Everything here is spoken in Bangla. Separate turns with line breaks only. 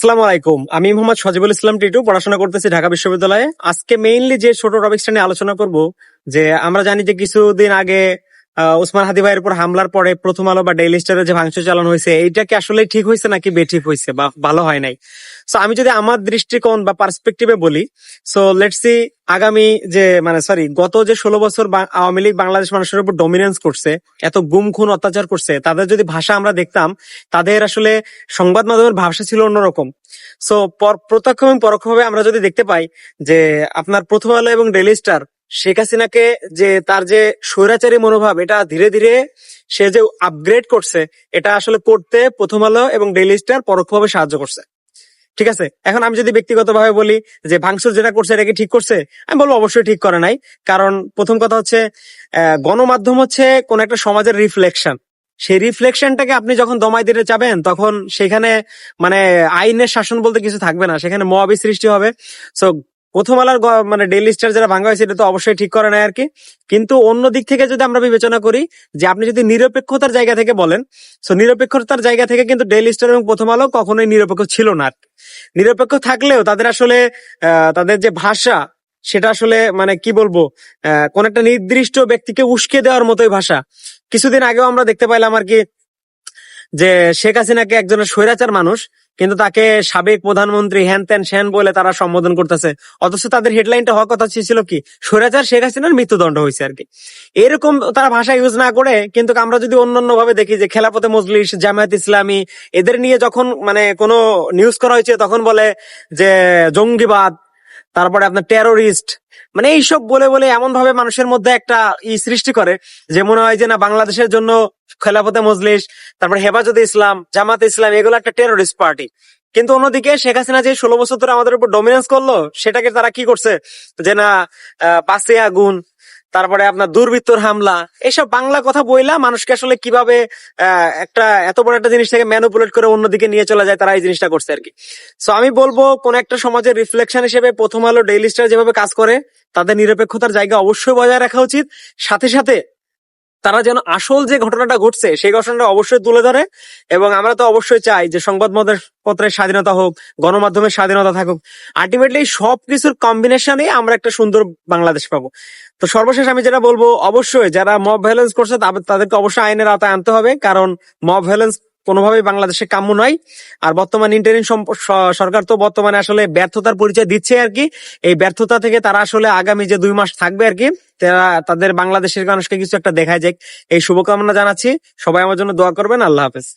আসসালামু আলাইকুম। আমি মোহাম্মদ সজিবুল ইসলাম টিটু, পড়াশোনা করতেছি ঢাকা বিশ্ববিদ্যালয়ে। আজকে মেইনলি যে ছোট টপিকসটা নিয়ে আলোচনা করব, যে আমরা জানি যে কিছুদিন আগে ওসমান হাদি ভাইয়ের উপর হামলার পরে প্রথম আলো বা ডেইলি স্টারে যে ভাঙচুর চালানো হয়েছে, এইটা কি আসলে ঠিক হয়েছে নাকি বেঠিক হয়েছে বা ভালো হয় নাই? সো আমি যদি আমার দৃষ্টিকোণ বা পার্সপেক্টিভে বলি সো লেটস সি আগামী যে মানে সরি গত যে ষোলো বছর আওয়ামী লীগ বাংলাদেশ মানুষের উপর ডমিনেন্স করছে, এত গুম খুন অত্যাচার করছে, তাদের যদি ভাষা আমরা দেখতাম, তাদের আসলে সংবাদ মাধ্যমের ভাষা ছিল অন্যরকম। সো প্রত্যক্ষ এবং পরোক্ষভাবে আমরা যদি দেখতে পাই যে, আপনার প্রথম আলো এবং ডেইলি স্টার শেখ হাসিনাকে যে তার যে স্বৈরাচারী মনোভাব, এটা ধীরে ধীরে সে যে আপগ্রেড করছে, এটা আসলে করতে প্রথম আলো এবং ডেইলি স্টার পরোক্ষভাবে সাহায্য করছে। ঠিক আছে? এখন আমি যদি ব্যক্তিগতভাবে বলি যে ভাঙচুর যেটা করছে, এটা কি ঠিক করছে? আমি বলব অবশ্যই ঠিক করে নাই। কারণ প্রথম কথা হচ্ছে গণমাধ্যম হচ্ছে কোন একটা সমাজের রিফ্লেকশন সেই রিফ্লেকশনটাকে আপনি যখন দমাই দিতে চাবেন, তখন সেখানে মানে আইনের শাসন বলতে কিছু থাকবে না। সেখানে মহাবি সৃষ্টি হবে। সো প্রথম আলার মানে ডেইলি স্টার যারা ভাঙা হয়েছে, এটা তো অবশ্যই ঠিক করে নাই আর কি কিন্তু অন্য দিক থেকে যদি আমরা বিবেচনা করি, যে আপনি যদি নিরপেক্ষতার জায়গা থেকে বলেন সো নিরপেক্ষতার জায়গা থেকে কিন্তু ডেইলি স্টার এবং প্রথম আলো কখনোই নিরপেক্ষ ছিল না নিরপেক্ষ থাকলেও তাদের আসলে তাদের যে ভাষা, সেটা আসলে মানে কি বলব কোন একটা নির্দিষ্ট ব্যক্তিকে উস্কে দেওয়ার মতোই ভাষা। কিছুদিন আগেও আমরা দেখতে পাইলাম আর কি যে শেখ হাসিনাকে একজনের স্বৈরাচার মানুষ, কিন্তু তাকে সাবেক প্রধানমন্ত্রী হ্যান ত্যান শ্যান বলে তারা সম্বোধন করতেছে। অথচ তাদের হেডলাইনটা হওয়ার কথা ছিল কি? স্বৈরাচার শেখ হাসিনার মৃত্যুদণ্ড হয়েছে আর কি। এরকম তারা ভাষা ইউজ না করে, কিন্তু আমরা যদি অন্যান্য ভাবে দেখি যে খেলাপথে মজলিস, জামায়াত ইসলামী, এদের নিয়ে যখন মানে কোনো নিউজ করা হয়েছে, তখন বলে যে জঙ্গিবাদ তারপরে আপনার টেরোরিস্ট মানে এইসব বলে বলে এমন ভাবে মানুষের মধ্যে একটা ই সৃষ্টি করে যে মনে হয় যে না, বাংলাদেশের জন্য খেলাফতে মজলিস, তারপরে হেফাজতে ইসলাম, জামাত ইসলাম, এগুলো একটা টেরোরিস্ট পার্টি কিন্তু অন্যদিকে শেখ হাসিনা যে ষোলো বছর ধরে আমাদের উপর ডমিনেন্স করল, সেটাকে তারা কি করছে? যে না পাশে আগুন তারপরে আপনার দুর্বৃত্তর হামলা, এসব বাংলা কথা বইলা মানুষকে আসলে কীভাবে একটা এত বড় একটা জিনিস থেকে ম্যানুপুলেট করে অন্যদিকে নিয়ে চলে যায়, তারা এই জিনিসটা করছে আর কি সো আমি বলব, কোন একটা সমাজের রিফ্লেকশন হিসেবে প্রথম আলো ডেইলি স্টার যেভাবে কাজ করে, তাদের নিরপেক্ষতার জায়গা অবশ্যই বজায় রাখা উচিত। সাথে সাথে তারা যেন আসল যে ঘটনাটা ঘটছে, সেই ঘটনাটা অবশ্যই তুলে ধরে এবং আমরা তো অবশ্যই চাই যে সংবাদ পত্রের স্বাধীনতা হোক, গণমাধ্যমের স্বাধীনতা থাকুক। আলটিমেটলি সব কিছুর কম্বিনেশনে আমরা একটা সুন্দর বাংলাদেশ পাবো। তো সর্বশেষ আমি যেটা বলব, অবশ্যই যারা মব ভ্যালেন্স করছে তাদেরকে অবশ্যই আইনের আওতায় আনতে হবে, কারণ মব ভায়োলেন্স কোনোভাবেই বাংলাদেশে কাম্য নয়। আর বর্তমান ইন্টারিম সরকার তো বর্তমানে আসলে ব্যর্থতার পরিচয় দিচ্ছে আর কি। এই ব্যর্থতা থেকে তারা আসলে আগামী যে দুই মাস থাকবে আর কি, তারা তাদের বাংলাদেশের মানুষকে কিছু একটা দেখায় যাক। এই শুভকামনা জানাচ্ছি। সবাই আমার জন্য দোয়া করবেন। আল্লাহ হাফেজ।